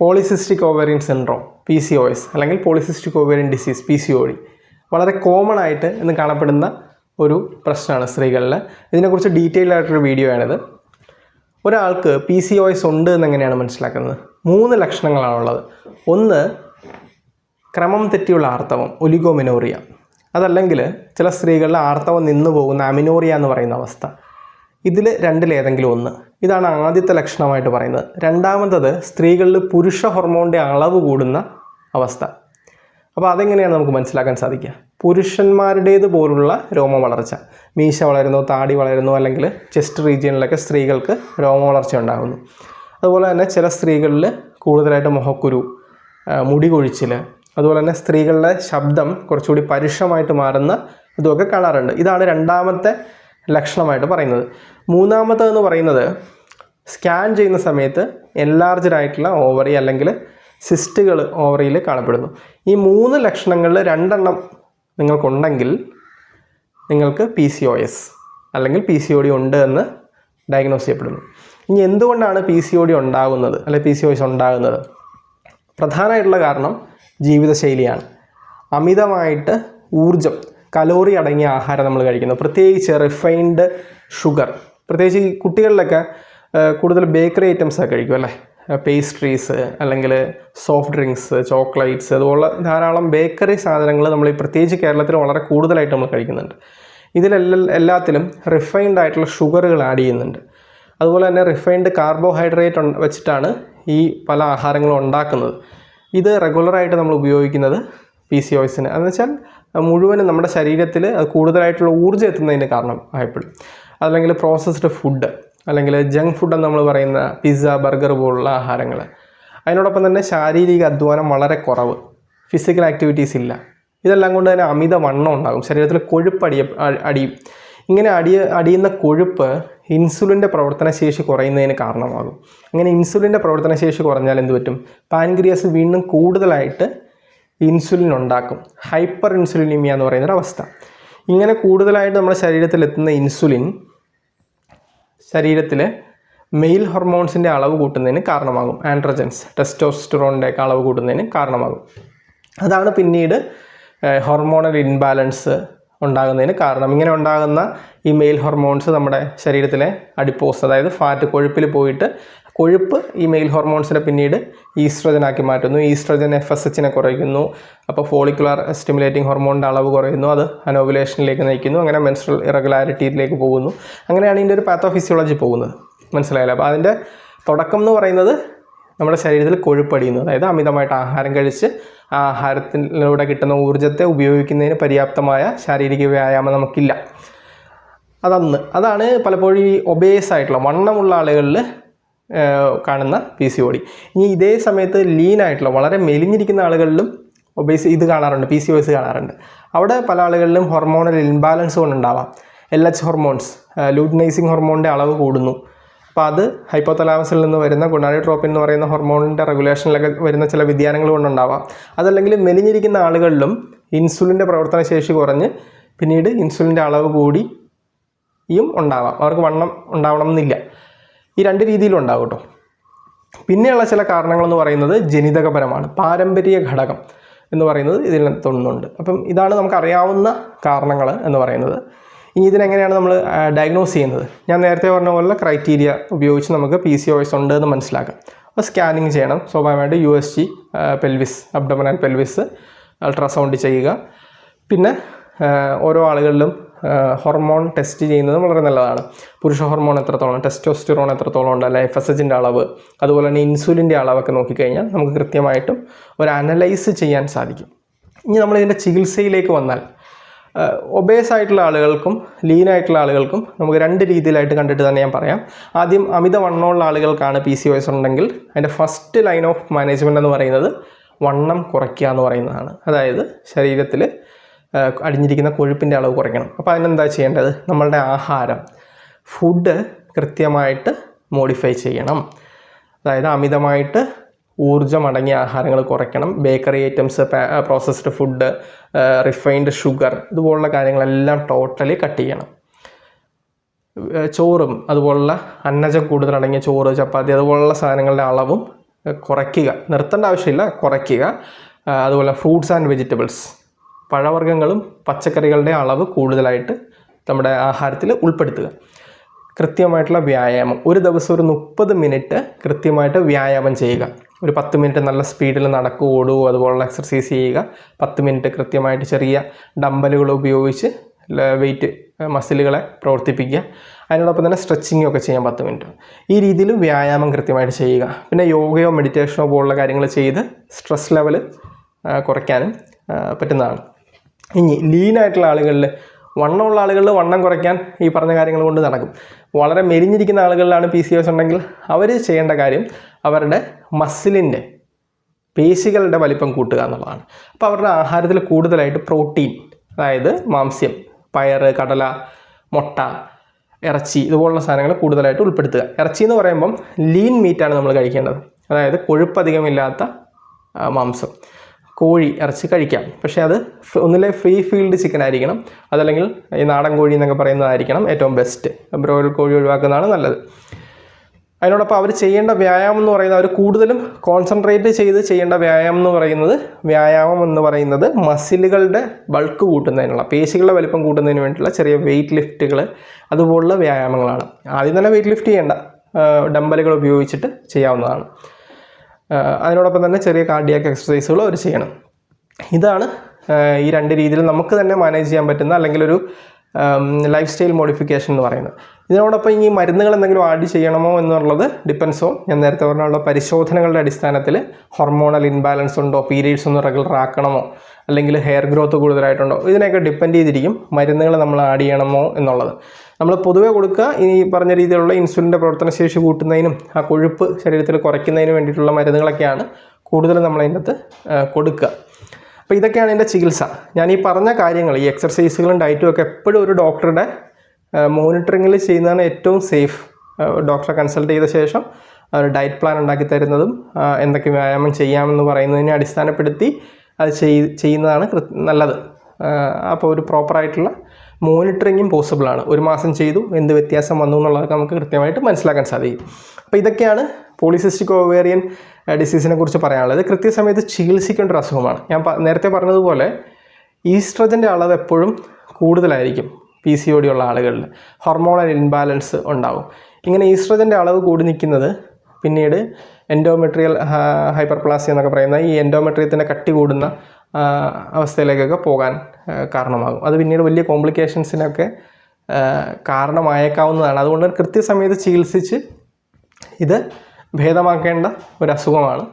Polycystic ovarian syndrome P C O S അല്ലെങ്കിൽ polycystic ovarian disease P C O D വളരെ common ആയിട്ട് ഇന്ന് കാണപ്പെടുന്ന ഒരു പ്രശ്നമാണ് സ്ത്രീകളിൽ. ഇതിനെക്കുറിച്ച് ഡീറ്റെയിൽ ആയിട്ടൊരു വീഡിയോ ആണിത്. ഒരാൾക്ക് പി സി ഒ എസ് ഉണ്ട് എന്നെങ്ങനെയാണ് മനസ്സിലാക്കുന്നത്? മൂന്ന് ലക്ഷണങ്ങളാണുള്ളത് ഒന്ന് ക്രമം തെറ്റിയുള്ള ആർത്തവം ഒലിഗോമിനോറിയ. അതല്ലെങ്കിൽ ചില സ്ത്രീകളിൽ ആർത്തവം നിന്നു പോകുന്ന അമിനോറിയ എന്ന് പറയുന്ന അവസ്ഥ. ഇതിൽ രണ്ടിലേതെങ്കിലും ഒന്ന്. ഇതാണ് ആദ്യത്തെ ലക്ഷണമായിട്ട് പറയുന്നത്. രണ്ടാമത്തത് സ്ത്രീകളിൽ പുരുഷ ഹോർമോണിന്റെ അളവ് കൂടുന്ന അവസ്ഥ. അപ്പോൾ അതെങ്ങനെയാണ് നമുക്ക് മനസ്സിലാക്കാൻ സാധിക്കുക? പുരുഷന്മാരുടേത് പോലുള്ള രോമ വളർച്ച. മീശ വളരുന്നു താടി വളരുന്നു അല്ലെങ്കിൽ ചെസ്റ്റ് റീജിയനിലൊക്കെ സ്ത്രീകൾക്ക് രോമ വളർച്ച ഉണ്ടാകുന്നു. അതുപോലെ തന്നെ ചില സ്ത്രീകളിൽ കൂടുതലായിട്ട് മുഖക്കുരു മുടി കൊഴിച്ചിൽ അതുപോലെ തന്നെ സ്ത്രീകളുടെ ശബ്ദം കുറച്ചുകൂടി പരുഷമായിട്ട് മാറുന്ന ഇതൊക്കെ കാണാറുണ്ട്. ഇതാണ് രണ്ടാമത്തെ ലക്ഷണമായിട്ട് പറയുന്നത്. മൂന്നാമത്തേതെന്ന് പറയുന്നത് സ്കാൻ ചെയ്യുന്ന സമയത്ത് എൻലാർജഡായിട്ടുള്ള ഓവറി അല്ലെങ്കിൽ സിസ്റ്റുകൾ ഓവറിയിൽ കാണപ്പെടുന്നു. ഈ മൂന്ന് ലക്ഷണങ്ങളിൽ രണ്ടെണ്ണം നിങ്ങൾക്കുണ്ടെങ്കിൽ നിങ്ങൾക്ക് പി സി ഒ എസ് അല്ലെങ്കിൽ പി സി ഒ ഡി ഉണ്ട് എന്ന് ഡയഗ്നോസ് ചെയ്യപ്പെടുന്നു. ഇനി എന്തുകൊണ്ടാണ് പി സി ഒ ഡി ഉണ്ടാകുന്നത്? അല്ലെ പി സി ഒ എസ് ഉണ്ടാകുന്നത്? പ്രധാനമായിട്ടുള്ള കാരണം ജീവിതശൈലിയാണ്. അമിതമായിട്ട് ഊർജം കലോറി അടങ്ങിയ ആഹാരം നമ്മൾ കഴിക്കുന്നു. പ്രത്യേകിച്ച് റിഫൈൻഡ് ഷുഗർ പ്രത്യേകിച്ച് ഈ കുട്ടികളിലൊക്കെ കൂടുതൽ ബേക്കറി ഐറ്റംസ് ഒക്കെ കഴിക്കും അല്ലേ? പേസ്ട്രീസ് അല്ലെങ്കിൽ സോഫ്റ്റ് ഡ്രിങ്ക്സ് ചോക്ലേറ്റ്സ് അതുപോലെ ധാരാളം ബേക്കറി സാധനങ്ങൾ നമ്മൾ ഈ പ്രത്യേകിച്ച് കേരളത്തിൽ വളരെ കൂടുതലായിട്ട് നമ്മൾ കഴിക്കുന്നുണ്ട്. ഇതിലെല്ലാം എല്ലാത്തിലും റിഫൈൻഡ് ആയിട്ടുള്ള ഷുഗറുകൾ ആഡ് ചെയ്യുന്നുണ്ട്. അതുപോലെ തന്നെ റിഫൈൻഡ് കാർബോഹൈഡ്രേറ്റ് വെച്ചിട്ടാണ് ഈ പല ആഹാരങ്ങളും ഉണ്ടാക്കുന്നത്. ഇത് റെഗുലറായിട്ട് നമ്മൾ ഉപയോഗിക്കുന്നത് പി സി ഒസിന് എന്ന് വെച്ചാൽ മുഴുവനും നമ്മുടെ ശരീരത്തിൽ അത് കൂടുതലായിട്ടുള്ള ഊർജം എത്തുന്നതിന് കാരണം ആയപ്പോഴും അല്ലെങ്കിൽ പ്രോസസ്ഡ് ഫുഡ് അല്ലെങ്കിൽ ജങ്ക് ഫുഡ് എന്ന് നമ്മൾ പറയുന്ന പിസ്സ ബർഗർ പോലുള്ള ആഹാരങ്ങൾ. അതിനോടൊപ്പം തന്നെ ശാരീരിക അധ്വാനം വളരെ കുറവ്. ഫിസിക്കൽ ആക്ടിവിറ്റീസ് ഇല്ല. ഇതെല്ലാം കൊണ്ട് തന്നെ അമിത വണ്ണം ഉണ്ടാകും. ശരീരത്തിൽ കൊഴുപ്പ് അടിയ അടിയും. ഇങ്ങനെ അടിയ അടിയുന്ന കൊഴുപ്പ് ഇൻസുലിന്റെ പ്രവർത്തനശേഷി കുറയുന്നതിന് കാരണമാകും. അങ്ങനെ ഇൻസുലിന്റെ പ്രവർത്തനശേഷി കുറഞ്ഞാൽ എന്ത് പറ്റും? പാൻക്രിയാസ് വീണ്ടും കൂടുതലായിട്ട് ഇൻസുലിൻ ഉണ്ടാക്കും. ഹൈപ്പർ ഇൻസുലിനിമിയ എന്ന് പറയുന്നൊരവസ്ഥ. ഇങ്ങനെ കൂടുതലായിട്ട് നമ്മുടെ ശരീരത്തിൽ എത്തുന്ന ഇൻസുലിൻ ശരീരത്തിൽ മെയിൽ ഹോർമോൺസിന്റെ അളവ് കൂട്ടുന്നതിന് കാരണമാകും. ആൻഡ്രജൻസ് ടെസ്റ്റോസ്റ്ററോണിന്റെ ഒക്കെ അളവ് കൂട്ടുന്നതിന് കാരണമാകും. അതാണ് പിന്നീട് ഹോർമോണൽ ഇൻബാലൻസ് ഉണ്ടാകുന്നതിന് കാരണം. ഇങ്ങനെ ഉണ്ടാകുന്ന ഈ മെയിൽ ഹോർമോൺസ് നമ്മുടെ ശരീരത്തിലെ അഡിപ്പോസ് അതായത് ഫാറ്റ് കൊഴുപ്പിൽ പോയിട്ട് കൊഴുപ്പ് ഈ മെയിൽ ഹോർമോൺസിനെ പിന്നീട് ഈസ്ട്രജനാക്കി മാറ്റുന്നു. ഈസ്ട്രജൻ എഫ് എസ് എച്ചിനെ കുറയ്ക്കുന്നു. അപ്പോൾ ഫോളിക്കുലർ സ്റ്റിമുലേറ്റിംഗ് ഹോർമോണിന്റെ അളവ് കുറയുന്നു. അത് അനോബുലേഷനിലേക്ക് നയിക്കുന്നു. അങ്ങനെ മെൻസ്ട്രൽ ഇറഗുലാരിറ്റിയിലേക്ക് പോകുന്നു. അങ്ങനെയാണ് ഇതിന്റെ ഒരു പാത്തോഫിസിയോളജി പോകുന്നത്. മനസ്സിലായില്ല? അപ്പോൾ അതിന്റെ തുടക്കം എന്ന് പറയുന്നത് നമ്മുടെ ശരീരത്തിൽ കൊഴുപ്പടിയുന്നു. അതായത് അമിതമായിട്ട് ആഹാരം കഴിച്ച് ആ ആഹാരത്തിലൂടെ കിട്ടുന്ന ഊർജത്തെ ഉപയോഗിക്കുന്നതിന് പര്യാപ്തമായ ശാരീരിക വ്യായാമം നമുക്കില്ല. അതന്ന്. അതാണ് പലപ്പോഴും ഈ ഒബേസ് ആയിട്ടുള്ള വണ്ണമുള്ള ആളുകളിൽ കാണുന്ന പി സി ഒ ഡി ഇനി ഇതേ സമയത്ത് ലീൻ ആയിട്ടുള്ള വളരെ മെലിഞ്ഞിരിക്കുന്ന ആളുകളിലും ഒബേസ് ഇത് കാണാറുണ്ട് പി സി ഒ എസ് കാണാറുണ്ട്. അവിടെ പല ആളുകളിലും ഹോർമോണൽ ഇൻബാലൻസ് കൊണ്ടുണ്ടാവാം. എൽ എച്ച് ഹോർമോൺസ് ലൂട്ടിനൈസിങ് ഹോർമോണിന്റെ അളവ് കൂടുന്നു. അപ്പോൾ അത് ഹൈപ്പോതലാമസിൽ നിന്ന് വരുന്ന ഗുണാരിട്രോപ്പിൻ എന്ന് പറയുന്ന ഹോർമോണിന്റെ റെഗുലേഷനിലൊക്കെ വരുന്ന ചില വ്യതിയാനങ്ങൾ കൊണ്ടുണ്ടാവാം. അതല്ലെങ്കിൽ മെലിഞ്ഞിരിക്കുന്ന ആളുകളിലും ഇൻസുലിന്റെ പ്രവർത്തനശേഷി കുറഞ്ഞ് പിന്നീട് ഇൻസുലിന്റെ അളവ് കൂടിയും ഉണ്ടാവാം. അവർക്ക് വണ്ണം ഉണ്ടാവണം എന്നില്ല. ഈ രണ്ട് രീതിയിലും ഉണ്ടാവും കേട്ടോ പിന്നെയുള്ള ചില കാരണങ്ങളെന്ന് പറയുന്നത് ജനിതകപരമാണ്. പാരമ്പര്യ ഘടകം എന്ന് പറയുന്നത് ഇതിനകത്തൊന്നുണ്ട് അപ്പം ഇതാണ് നമുക്കറിയാവുന്ന കാരണങ്ങൾ എന്ന് പറയുന്നത്. ഇനി ഇതിനെങ്ങനെയാണ് നമ്മൾ ഡയഗ്നോസ് ചെയ്യുന്നത്? ഞാൻ നേരത്തെ പറഞ്ഞ പോലെ ക്രൈറ്റീരിയ ഉപയോഗിച്ച് നമുക്ക് പി സി എസ് ഉണ്ട് എന്ന് മനസ്സിലാക്കാം. അപ്പോൾ സ്കാനിങ് ചെയ്യണം. സ്വാഭാവികമായിട്ട് U S G pelvis abdomen and pelvis ultrasound ചെയ്യുക. പിന്നെ ഓരോ ആളുകളിലും ഹോർമോൺ ടെസ്റ്റ് ചെയ്യുന്നത് വളരെ നല്ലതാണ്. പുരുഷ ഹോർമോൺ എത്രത്തോളം ടെസ്റ്റോസ്റ്റിറോൺ എത്രത്തോളം ഉണ്ട് അല്ലെ എഫ് എസ് എച്ചിന്റെ അളവ് അതുപോലെ തന്നെ ഇൻസുലിന്റെ അളവൊക്കെ നോക്കിക്കഴിഞ്ഞാൽ നമുക്ക് കൃത്യമായിട്ടും ഒരു അനലൈസ് ചെയ്യാൻ സാധിക്കും. ഇനി നമ്മൾ ഇതിന്റെ ചികിത്സയിലേക്ക് വന്നാൽ ഒബേസ് ആയിട്ടുള്ള ആളുകൾക്കും ലീൻ ആയിട്ടുള്ള ആളുകൾക്കും നമുക്ക് രണ്ട് രീതിയിലായിട്ട് കണ്ടിട്ട് തന്നെ ഞാൻ പറയാം. ആദ്യം അമിത വണ്ണമുള്ള ആളുകൾക്കാണ് പി സി ഒ എസ് ഉണ്ടെങ്കിൽ അതിന്റെ ഫസ്റ്റ് ലൈൻ ഓഫ് മാനേജ്മെന്റ് എന്ന് പറയുന്നത് വണ്ണം കുറയ്ക്കുക എന്ന് പറയുന്നതാണ്. അതായത് ശരീരത്തിൽ അടിഞ്ഞിരിക്കുന്ന കൊഴുപ്പിന്റെ അളവ് കുറയ്ക്കണം. അപ്പോൾ അതിനെന്താ ചെയ്യേണ്ടത്? നമ്മളുടെ ആഹാരം ഫുഡ് കൃത്യമായിട്ട് മോഡിഫൈ ചെയ്യണം. അതായത് അമിതമായിട്ട് ഊർജം അടങ്ങിയ ആഹാരങ്ങൾ കുറയ്ക്കണം. Bakery items processed food refined sugar ഇതുപോലുള്ള കാര്യങ്ങളെല്ലാം ടോട്ടലി കട്ട് ചെയ്യണം. ചോറും അതുപോലുള്ള അന്നജം കൂടുതലടങ്ങിയ ചോറ് ചപ്പാത്തി അതുപോലുള്ള സാധനങ്ങളുടെ അളവും കുറയ്ക്കുക. നിർത്തേണ്ട ആവശ്യമില്ല കുറയ്ക്കുക. അതുപോലെ ഫ്രൂട്ട്സ് ആൻഡ് വെജിറ്റബിൾസ് പഴവർഗങ്ങളും പച്ചക്കറികളുടെ അളവ് കൂടുതലായിട്ട് നമ്മുടെ ആഹാരത്തിൽ ഉൾപ്പെടുത്തുക. കൃത്യമായിട്ടുള്ള വ്യായാമം. ഒരു ദിവസം ഒരു മുപ്പത് മിനിറ്റ് കൃത്യമായിട്ട് വ്യായാമം ചെയ്യുക. ഒരു പത്ത് മിനിറ്റ് നല്ല സ്പീഡിൽ നടക്കുക ഓടുക അതുപോലുള്ള എക്സർസൈസ് ചെയ്യുക. പത്ത് മിനിറ്റ് കൃത്യമായിട്ട് ചെറിയ ഡമ്പലുകൾ ഉപയോഗിച്ച് വെയിറ്റ് മസിലുകളെ പ്രവർത്തിപ്പിക്കുക. അതിനോടൊപ്പം തന്നെ സ്ട്രെച്ചിങ്ങും ഒക്കെ ചെയ്യാൻ പത്ത് മിനിറ്റ്. ഈ രീതിയിൽ വ്യായാമം കൃത്യമായിട്ട് ചെയ്യുക. പിന്നെ യോഗയോ മെഡിറ്റേഷനോ പോലുള്ള കാര്യങ്ങൾ ചെയ്ത് സ്ട്രെസ് ലെവൽ കുറയ്ക്കാനും പറ്റുന്നതാണ്. ഇനി ലീനായിട്ടുള്ള ആളുകളിൽ വണ്ണമുള്ള ആളുകളിൽ വണ്ണം കുറയ്ക്കാൻ ഈ പറഞ്ഞ കാര്യങ്ങൾ കൊണ്ട് നടക്കും. വളരെ മെലിഞ്ഞിരിക്കുന്ന ആളുകളിലാണ് പി സി എസ് ഉണ്ടെങ്കിൽ അവർ ചെയ്യേണ്ട കാര്യം അവരുടെ മസിലിന്റെ പേശികളുടെ വലിപ്പം കൂട്ടുക എന്നുള്ളതാണ്. അപ്പോൾ അവരുടെ ആഹാരത്തിൽ കൂടുതലായിട്ട് പ്രോട്ടീൻ അതായത് മാംസ്യം പയർ കടല മുട്ട ഇറച്ചി ഇതുപോലുള്ള സാധനങ്ങൾ കൂടുതലായിട്ട് ഉൾപ്പെടുത്തുക. ഇറച്ചി എന്ന് പറയുമ്പം ലീൻ മീറ്റാണ് നമ്മൾ കഴിക്കേണ്ടത്. അതായത് കൊഴുപ്പധികമില്ലാത്ത മാംസം. കോഴി ഇറച്ചി കഴിക്കാം. പക്ഷേ അത് ഒന്നിലെ ഫ്രീ ഫീൽഡ് ചിക്കൻ ആയിരിക്കണം. അതല്ലെങ്കിൽ ഈ നാടൻ കോഴി എന്നൊക്കെ പറയുന്നതായിരിക്കണം ഏറ്റവും ബെസ്റ്റ് ബ്രോയിലർ കോഴി ഒഴിവാക്കുന്നതാണ് നല്ലത്. അതിനോടൊപ്പം അവർ ചെയ്യേണ്ട വ്യായാമം എന്ന് പറയുന്നത് അവർ കൂടുതലും കോൺസെൻട്രേറ്റ് ചെയ്ത് ചെയ്യേണ്ട വ്യായാമം എന്ന് പറയുന്നത് വ്യായാമം എന്ന് പറയുന്നത് മസിലുകളുടെ ബൾക്ക് കൂട്ടുന്നതിനുള്ള പേശികളുടെ വലിപ്പം കൂട്ടുന്നതിന് വേണ്ടിയിട്ടുള്ള ചെറിയ വെയിറ്റ് ലിഫ്റ്റുകൾ അതുപോലുള്ള വ്യായാമങ്ങളാണ്. ആദ്യം തന്നെ വെയിറ്റ് ലിഫ്റ്റ് ചെയ്യേണ്ട ഡമ്പലുകൾ ഉപയോഗിച്ചിട്ട് ചെയ്യാവുന്നതാണ്. അതിനോടൊപ്പം തന്നെ ചെറിയ കാർഡിയാക്ക് എക്സസൈസുകൾ അവർ ചെയ്യണം. ഇതാണ് ഈ രണ്ട് രീതിയിൽ നമുക്ക് തന്നെ മാനേജ് ചെയ്യാൻ പറ്റുന്ന അല്ലെങ്കിൽ ഒരു ലൈഫ് സ്റ്റൈൽ മോഡിഫിക്കേഷൻ എന്ന് പറയുന്നത്. ഇതിനോടൊപ്പം ഈ മരുന്നുകൾ എന്തെങ്കിലും ആഡ് ചെയ്യണമോ എന്നുള്ളത് ഡിപ്പെൻസ് ഓൺ ഞാൻ നേരത്തെ പറഞ്ഞുള്ള പരിശോധനകളുടെ അടിസ്ഥാനത്തിൽ ഹോർമോണൽ ഇൻബാലൻസ് ഉണ്ടോ പീരീഡ്സ് ഒന്ന് റെഗുലർ ആക്കണമോ അല്ലെങ്കിൽ ഹെയർ ഗ്രോത്ത് കൂടുതലായിട്ടുണ്ടോ ഇതിനെയൊക്കെ ഡിപ്പെൻഡ് ചെയ്തിരിക്കും മരുന്നുകൾ നമ്മൾ ആഡ് ചെയ്യണമോ എന്നുള്ളത്. നമ്മൾ പൊതുവേ കൊടുക്കുക ഈ പറഞ്ഞ രീതിയിലുള്ള ഇൻസുലിന്റെ പ്രവർത്തനശേഷി കൂട്ടുന്നതിനും ആ കൊഴുപ്പ് ശരീരത്തിൽ കുറയ്ക്കുന്നതിനും വേണ്ടിയിട്ടുള്ള മരുന്നുകളൊക്കെയാണ് കൂടുതൽ നമ്മൾ അതിന്റെ അകത്ത് കൊടുക്കുക. അപ്പോൾ ഇതൊക്കെയാണ് എന്റെ ചികിത്സ. ഞാൻ ഈ പറഞ്ഞ കാര്യങ്ങൾ ഈ എക്സർസൈസുകളും ഡയറ്റും ഒക്കെ എപ്പോഴും ഒരു ഡോക്ടറുടെ മോണിറ്ററിങ്ങിൽ ചെയ്യുന്നതാണ് ഏറ്റവും സേഫ് ഡോക്ടറെ കൺസൾട്ട് ചെയ്ത ശേഷം ഡയറ്റ് പ്ലാൻ ഉണ്ടാക്കി തരുന്നതും എന്തൊക്കെ വ്യായാമം ചെയ്യാമെന്ന് പറയുന്നതിനെ അടിസ്ഥാനപ്പെടുത്തി അത് ചെയ് ചെയ്യുന്നതാണ് നല്ലത്. അപ്പോൾ ഒരു പ്രോപ്പറായിട്ടുള്ള മോണിറ്ററിങ്ങും പോസിബിളാണ് ഒരു മാസം ചെയ്തു എന്ത് വ്യത്യാസം വന്നു എന്നുള്ളതൊക്കെ നമുക്ക് കൃത്യമായിട്ട് മനസ്സിലാക്കാൻ സാധിക്കും. അപ്പോൾ ഇതൊക്കെയാണ് പോളിസിസ്റ്റിക് ഓവേറിയൻ ഡിസീസിനെ കുറിച്ച് പറയാനുള്ളത്. കൃത്യസമയത്ത് ചികിത്സിക്കേണ്ട ഒരു അസുഖമാണ്. ഞാൻ നേരത്തെ പറഞ്ഞതുപോലെ ഈസ്ട്രജന്റെ അളവ് എപ്പോഴും കൂടുതലായിരിക്കും പി സി ഒ ഡി ഉള്ള ആളുകളിൽ. ഹോർമോണൽ ഇൻബാലൻസ് ഉണ്ടാവും. ഇങ്ങനെ ഈസ്ട്രജന്റെ അളവ് കൂടി നിൽക്കുന്നത് പിന്നീട് എൻഡോമെട്രിയൽ ഹൈപ്പർ പ്ലാസി എന്നൊക്കെ പറയുന്ന ഈ എൻഡോമെട്രിയത്തിന്റെ കട്ടി കൂടുന്ന അവസ്ഥയിലേക്കൊക്കെ പോകാൻ കാരണമാകും. അത് പിന്നീട് വലിയ കോംപ്ലിക്കേഷൻസിനൊക്കെ കാരണമായേക്കാവുന്നതാണ്. അതുകൊണ്ട് കൃത്യസമയത്ത് ചികിത്സിച്ച് ഇത് ഭേദമാക്കേണ്ട ഒരു അസുഖമാണ്